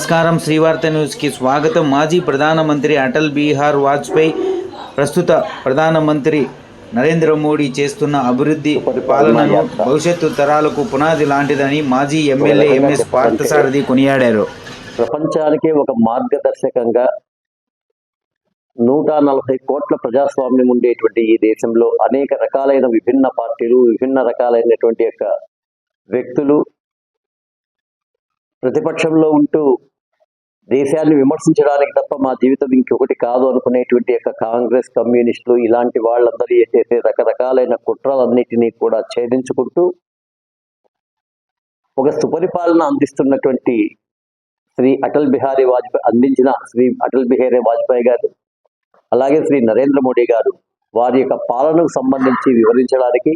నమస్కారం. శ్రీవార్త న్యూస్కి స్వాగతం. మాజీ ప్రధానమంత్రి అటల్ బీహార్ వాజ్పేయి ప్రస్తుత ప్రధానమంత్రి నరేంద్ర మోడీ చేస్తున్న అభివృద్ధి పాలనను భవిష్యత్తు తరాలకు పునాది లాంటిదని మాజీ ఎమ్మెల్యే ఎంఎస్ పార్థసారథి కొనియాడారు. ప్రపంచానికి ఒక మార్గదర్శకంగా నూట నలభై కోట్ల ప్రజాస్వామ్యం ఉండేటువంటి ఈ దేశంలో అనేక రకాలైన విభిన్న పార్టీలు విభిన్న రకాలైనటువంటి యొక్క వ్యక్తులు ప్రతిపక్షంలో ఉంటూ దేశాన్ని విమర్శించడానికి తప్ప మా జీవితం ఇంకొకటి కాదు అనుకునేటువంటి యొక్క కాంగ్రెస్ కమ్యూనిస్టులు ఇలాంటి వాళ్ళందరూ చేసే రకరకాలైన కుట్రలన్నిటినీ కూడా ఛేదించుకుంటూ ఒక సుపరిపాలన అందిస్తున్నటువంటి శ్రీ అటల్ బిహారీ వాజ్పేయి అందించిన శ్రీ అటల్ బిహారీ వాజ్పేయి గారు అలాగే శ్రీ నరేంద్ర మోడీ గారు వారి యొక్క పాలనకు సంబంధించి వివరించడానికి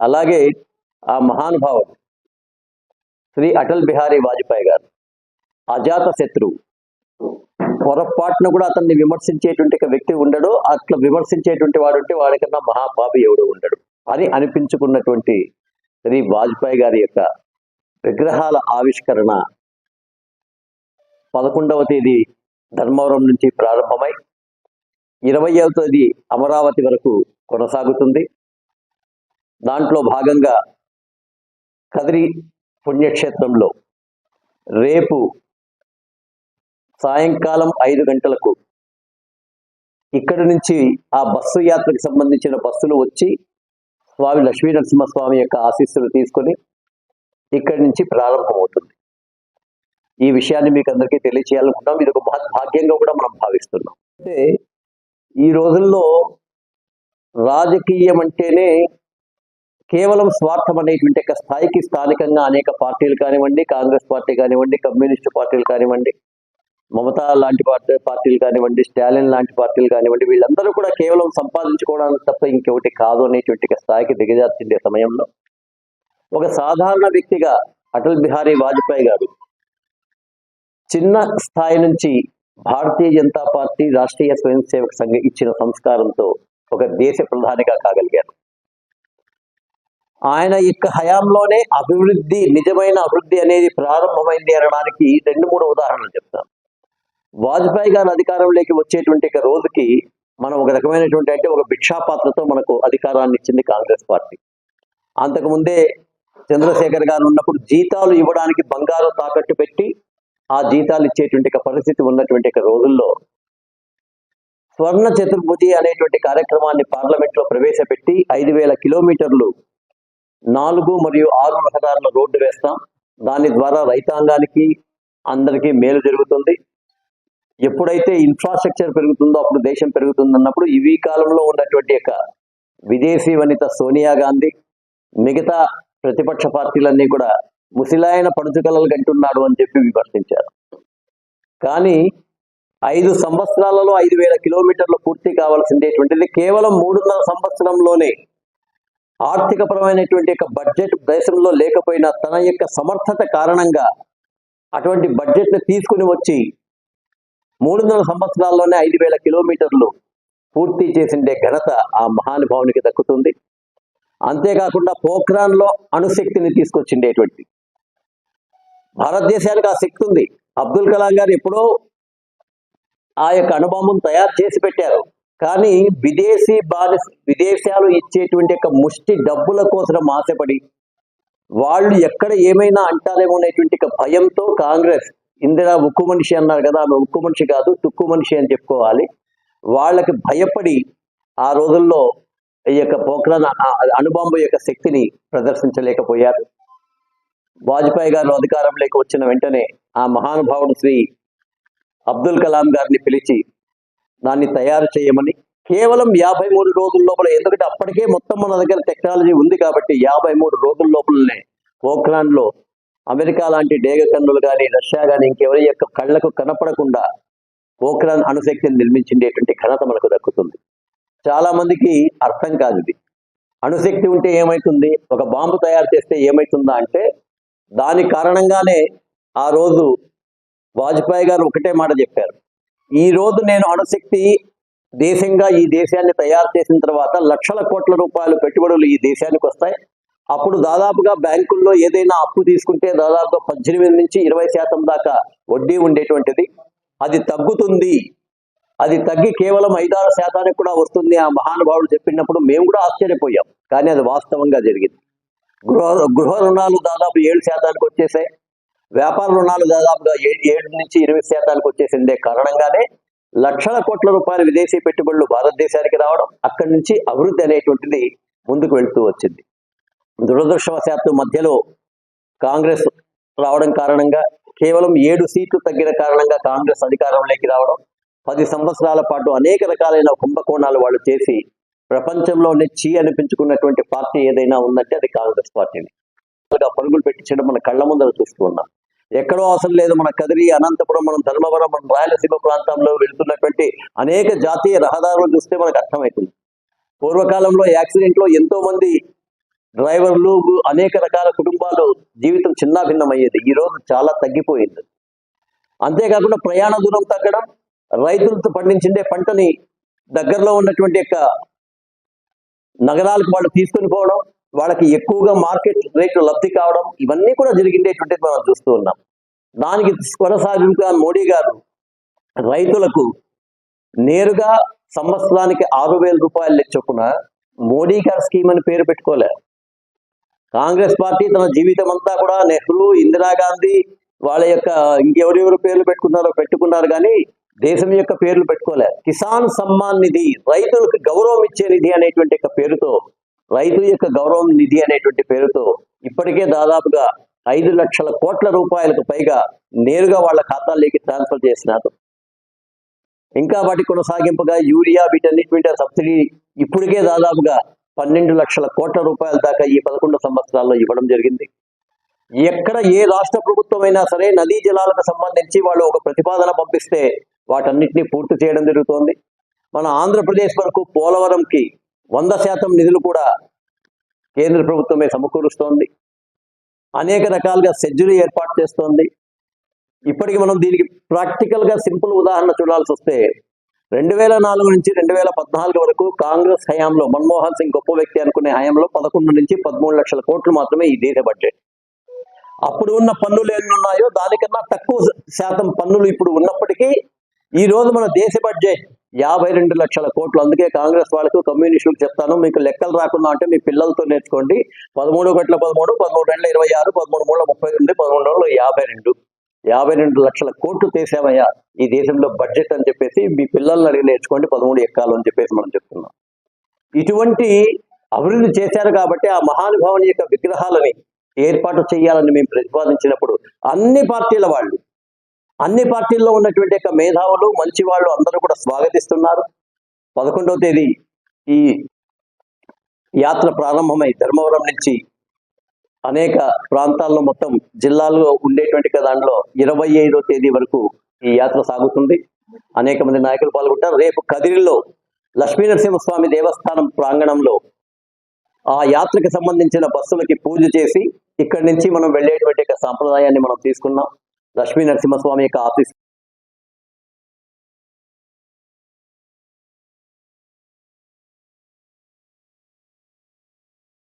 అలాగే ఆ మహానుభావుడు శ్రీ అటల్ బిహారీ వాజ్పేయి గారు అజాత శత్రువు. పొరపాటును కూడా అతన్ని విమర్శించేటువంటి వ్యక్తి ఉండడు అట్లా విమర్శించేటువంటి వాడు ఉంటే వాడికన్నా మహాపాపి ఎవడు ఉండడు అని అనిపించుకున్నటువంటి శ్రీ వాజ్పేయి గారి యొక్క విగ్రహాల ఆవిష్కరణ పదకొండవ తేదీ ధర్మవరం నుంచి ప్రారంభమై ఇరవయవ తేదీ అమరావతి వరకు కొనసాగుతుంది. దాంట్లో భాగంగా కదిరి పుణ్యక్షేత్రంలో రేపు సాయంకాలం ఐదు గంటలకు ఇక్కడి నుంచి ఆ బస్సు యాత్రకు సంబంధించిన బస్సులు వచ్చి స్వామి లక్ష్మీ నరసింహస్వామి యొక్క ఆశీస్సులు తీసుకొని ఇక్కడి నుంచి ప్రారంభమవుతుంది. ఈ విషయాన్ని మీకు అందరికీ తెలియచేయాలనుకుంటున్నాం. ఇది ఒక భాగ్యంగా కూడా మనం భావిస్తున్నాం. అంటే ఈ రోజుల్లో రాజకీయం అంటేనే కేవలం స్వార్థం అనేటువంటి యొక్క స్థాయికి స్థానికంగా అనేక పార్టీలు కానివ్వండి కాంగ్రెస్ పార్టీ కానివ్వండి కమ్యూనిస్టు పార్టీలు కానివ్వండి మమతా లాంటి పార్టీ పార్టీలు కానివ్వండి స్టాలిన్ లాంటి పార్టీలు కానివ్వండి వీళ్ళందరూ కూడా కేవలం సంపాదించుకోవడానికి తప్ప ఇంకొకటి కాదు అనేటువంటి స్థాయికి దిగజార్చిండే సమయంలో ఒక సాధారణ వ్యక్తిగా అటల్ బిహారీ వాజ్పేయి గారు చిన్న స్థాయి నుంచి భారతీయ జనతా పార్టీ రాష్ట్రీయ స్వయం సేవక సంఘం ఇచ్చిన సంస్కారంతో ఒక దేశ ప్రధానిగా కాగలిగారు. ఆయన యొక్క హయాంలోనే అభివృద్ధి నిజమైన అభివృద్ధి అనేది ప్రారంభమైంది అనడానికి రెండు మూడు ఉదాహరణలు చెప్తాను. వాజ్పేయి గారు అధికారంలోకి వచ్చేటువంటి రోజుకి మనం ఒక రకమైనటువంటి అంటే ఒక భిక్షాపాత్రతో మనకు అధికారాన్ని ఇచ్చింది కాంగ్రెస్ పార్టీ. అంతకుముందే చంద్రశేఖర్ గారు ఉన్నప్పుడు జీతాలు ఇవ్వడానికి బంగారు తాకట్టు పెట్టి ఆ జీతాలు ఇచ్చేటువంటి పరిస్థితి ఉన్నటువంటి రోజుల్లో స్వర్ణ చతుర్భుజి అనేటువంటి కార్యక్రమాన్ని పార్లమెంట్లో ప్రవేశపెట్టి ఐదు వేల కిలోమీటర్లు నాలుగు మరియు ఆరు రహదారుల రోడ్డు వేస్తాం. దాని ద్వారా రైతాంగానికి అందరికీ మేలు జరుగుతుంది. ఎప్పుడైతే ఇన్ఫ్రాస్ట్రక్చర్ పెరుగుతుందో అప్పుడు దేశం పెరుగుతుంది అన్నప్పుడు ఇవి కాలంలో ఉన్నటువంటి యొక్క విదేశీ వనిత సోనియా గాంధీ మిగతా ప్రతిపక్ష పార్టీలన్నీ కూడా ముసిలాయన పడుచుకలలు కంటున్నాడు అని చెప్పి విమర్శించారు. కానీ ఐదు సంవత్సరాలలో ఐదు వేల కిలోమీటర్లు పూర్తి కావాల్సిందేటువంటిది. కేవలం మూడున్నర సంవత్సరంలోనే ఆర్థికపరమైనటువంటి యొక్క బడ్జెట్ దేశంలో లేకపోయినా తన యొక్క సమర్థత కారణంగా అటువంటి బడ్జెట్ని తీసుకుని వచ్చి మూడు వందల సంవత్సరాల్లోనే ఐదు వేల కిలోమీటర్లు పూర్తి చేసిండే ఘనత ఆ మహానుభావునికి దక్కుతుంది. అంతేకాకుండా పోఖ్రాన్లో అణుశక్తిని తీసుకొచ్చిండేటువంటి భారతదేశానికి ఆ శక్తి ఉంది. అబ్దుల్ కలాం గారు ఎప్పుడో ఆ యొక్క అణుబాంబును తయారు చేసి పెట్టారు. కానీ విదేశీ బాని విదేశాలు ఇచ్చేటువంటి యొక్క ముష్టి డబ్బుల కోసం ఆశపడి వాళ్ళు ఎక్కడ ఏమైనా అంటారేమో అనేటువంటి భయంతో కాంగ్రెస్ ఇందిరా ఉక్కు మనిషి అన్నారు కదా ఆమె ఉక్కు మనిషి కాదు తుక్కు మనిషి అని చెప్పుకోవాలి. వాళ్ళకి భయపడి ఆ రోజుల్లో ఈ యొక్క పోఖ్రాన్ అణుబాంబు యొక్క శక్తిని ప్రదర్శించలేకపోయారు. వాజ్పేయి గారు అధికారంలోకి వచ్చిన వెంటనే ఆ మహానుభావుడు శ్రీ అబ్దుల్ కలాం గారిని పిలిచి దాన్ని తయారు చేయమని కేవలం యాభై మూడు రోజుల లోపల ఎందుకంటే అప్పటికే మొత్తం మన దగ్గర టెక్నాలజీ ఉంది కాబట్టి యాభై మూడు రోజుల లోపలనే పోఖ్రాన్లో అమెరికా లాంటి డేగ కన్నులు కానీ రష్యా కానీ ఇంకెవరి యొక్క కళ్ళకు కనపడకుండా పోఖ్రాన్ అణుశక్తిని నిర్మించిండేటువంటి ఘనత మనకు దక్కుతుంది. చాలా మందికి అర్థం కాదు ఇది. అణుశక్తి ఉంటే ఏమవుతుంది ఒక బాంబు తయారు చేస్తే ఏమవుతుందా అంటే దాని కారణంగానే ఆ రోజు వాజ్పేయి గారు ఒకటే మాట చెప్పారు. ఈ రోజు నేను అణుశక్తి దేశంగా ఈ దేశాన్ని తయారు చేసిన తర్వాత లక్షల కోట్ల రూపాయలు పెట్టుబడులు ఈ దేశానికి వస్తాయి. అప్పుడు దాదాపుగా బ్యాంకుల్లో ఏదైనా అప్పు తీసుకుంటే దాదాపుగా పద్దెనిమిది నుంచి ఇరవై శాతం దాకా వడ్డీ ఉండేటువంటిది. అది తగ్గుతుంది. అది తగ్గి కేవలం ఐదారు శాతానికి కూడా వస్తుంది ఆ మహానుభావుడు చెప్పినప్పుడు మేము కూడా ఆశ్చర్యపోయాం. కానీ అది వాస్తవంగా జరిగింది. గృహ గృహ రుణాలు దాదాపు ఏడు శాతానికి వచ్చేసాయి. వ్యాపార రుణాలు దాదాపుగా ఏడు నుంచి ఇరవై శాతానికి వచ్చేసిందే కారణంగానే లక్షల కోట్ల రూపాయల విదేశీ పెట్టుబడులు భారతదేశానికి రావడం అక్కడి నుంచి అభివృద్ధి అనేటువంటిది ముందుకు వెళ్తూ వచ్చింది. దురదృష్టవశాత్తు మధ్యలో కాంగ్రెస్ రావడం కారణంగా కేవలం ఏడు సీట్లు తగ్గిన కారణంగా కాంగ్రెస్ అధికారంలోకి రావడం పది సంవత్సరాల పాటు అనేక రకాలైన కుంభకోణాలు వాళ్ళు చేసి ప్రపంచంలోనే చీ అనిపించుకున్నటువంటి పార్టీ ఏదైనా ఉందంటే అది కాంగ్రెస్ పార్టీని. పరుగులు పెట్టించడం మన కళ్ళ ముందర చూస్తూ ఉన్నాం. ఎక్కడో అవసరం లేదు. మన కదిరి అనంతపురం మనం ధర్మవరం మన రాయలసీమ ప్రాంతంలో వెళుతున్నటువంటి అనేక జాతీయ రహదారులు చూస్తే మనకు అర్థమవుతుంది పూర్వకాలంలో యాక్సిడెంట్లో ఎంతో మంది డ్రైవర్లు అనేక రకాల కుటుంబాలు జీవితం చిన్నాభిన్నమయ్యేది. ఈ రోజు చాలా తగ్గిపోయింది. అంతేకాకుండా ప్రయాణ దూరం తగ్గడం రైతులతో పండించిండే పంటని దగ్గరలో ఉన్నటువంటి యొక్క నగరాలకు వాళ్ళు తీసుకొని పోవడం వాళ్ళకి ఎక్కువగా మార్కెట్ రేట్లు లబ్ధి కావడం ఇవన్నీ కూడా జరిగిండేటువంటిది మనం చూస్తూ ఉన్నాం. దానికి కొనసాగింపుగా మోడీ గారు రైతులకు నేరుగా సంవత్సరానికి ఆరు వేల రూపాయలు చొప్పున మోడీ గారి స్కీమ్ అని పేరు పెట్టుకోలే. కాంగ్రెస్ పార్టీ తన జీవితం అంతా కూడా నెహ్రూ ఇందిరాగాంధీ వాళ్ళ యొక్క ఇంకెవరెవరు పేర్లు పెట్టుకున్నారో పెట్టుకున్నారు కానీ దేశం యొక్క పేర్లు పెట్టుకోలే. కిసాన్ సమ్మాన్ నిధి రైతులకు గౌరవం ఇచ్చే నిధి అనేటువంటి యొక్క పేరుతో రైతు యొక్క గౌరవం నిధి అనేటువంటి పేరుతో ఇప్పటికే దాదాపుగా ఐదు లక్షల కోట్ల రూపాయలకు పైగా నేరుగా వాళ్ళ ఖాతాల్లోకి ట్రాన్స్ఫర్ చేసినారు. ఇంకా వాటి కొనసాగింపుగా యూరియా వీటన్నిటి సబ్సిడీ ఇప్పటికే దాదాపుగా పన్నెండు లక్షల కోట్ల రూపాయల దాకా ఈ పదకొండు సంవత్సరాల్లో ఇవ్వడం జరిగింది. ఎక్కడ ఏ రాష్ట్ర ప్రభుత్వం అయినా సరే నదీ జలాలకు సంబంధించి వాళ్ళు ఒక ప్రతిపాదన పంపిస్తే వాటన్నిటిని పూర్తి చేయడం జరుగుతోంది. మన ఆంధ్రప్రదేశ్ వరకు పోలవరంకి వంద శాతం నిధులు కూడా కేంద్ర ప్రభుత్వమే సమకూరుస్తోంది. అనేక రకాలుగా సెజ్జులు ఏర్పాటు చేస్తోంది. ఇప్పటికి మనం దీనికి ప్రాక్టికల్గా సింపుల్ ఉదాహరణ చూడాల్సి వస్తే రెండు వేల నాలుగు నుంచి రెండు వేల పద్నాలుగు వరకు కాంగ్రెస్ హయాంలో మన్మోహన్ సింగ్ గొప్ప వ్యక్తి అనుకునే హయాంలో పదకొండు నుంచి పదమూడు లక్షల కోట్లు మాత్రమే ఈ దేశ బడ్జెట్. అప్పుడు ఉన్న పన్నులు ఎన్ని ఉన్నాయో దానికన్నా తక్కువ శాతం పన్నులు ఇప్పుడు ఉన్నప్పటికీ ఈ రోజు మన దేశ బడ్జెట్ యాభై రెండు లక్షల కోట్లు. అందుకే కాంగ్రెస్ వాళ్ళకు కమ్యూనిస్టులకు చెప్తాను. మీకు లెక్కలు రాకుండా అంటే మీ పిల్లలతో నేర్చుకోండి. పదమూడు గట్ల పదమూడు పదమూడు రెండు ఇరవై ఆరు పదమూడు మూడు ముప్పై రెండు పదమూడు రోజులు యాభై రెండు. యాభై రెండు లక్షల కోట్లు తీసామయ్యా. ఈ దేశంలో బడ్జెట్ అని చెప్పేసి మీ పిల్లల్ని అడిగి నేర్చుకోండి. పదమూడు ఎక్కాలు అని చెప్పేసి మనం చెప్తున్నాం. ఇటువంటి అభివృద్ధి చేశారు కాబట్టి ఆ మహానుభావుని యొక్క విగ్రహాలని ఏర్పాటు చేయాలని మేము ప్రతిపాదించినప్పుడు అన్ని పార్టీల వాళ్ళు అన్ని పార్టీల్లో ఉన్నటువంటి యొక్క మేధావులు మంచి వాళ్ళు అందరూ కూడా స్వాగతిస్తున్నారు. పదకొండవ తేదీ ఈ యాత్ర ప్రారంభమై ధర్మవరం నుంచి అనేక ప్రాంతాల్లో మొత్తం జిల్లాల్లో ఉండేటువంటి దాంట్లో ఇరవై ఐదో తేదీ వరకు ఈ యాత్ర సాగుతుంది. అనేక మంది నాయకులు పాల్గొంటారు. రేపు కదిరిలో లక్ష్మీనరసింహస్వామి దేవస్థానం ప్రాంగణంలో ఆ యాత్రకు సంబంధించిన బస్సులకి పూజ చేసి ఇక్కడి నుంచి మనం వెళ్ళేటువంటి సాంప్రదాయాన్ని మనం తీసుకున్నాం. లక్ష్మీ నరసింహస్వామి యొక్క ఆఫీస్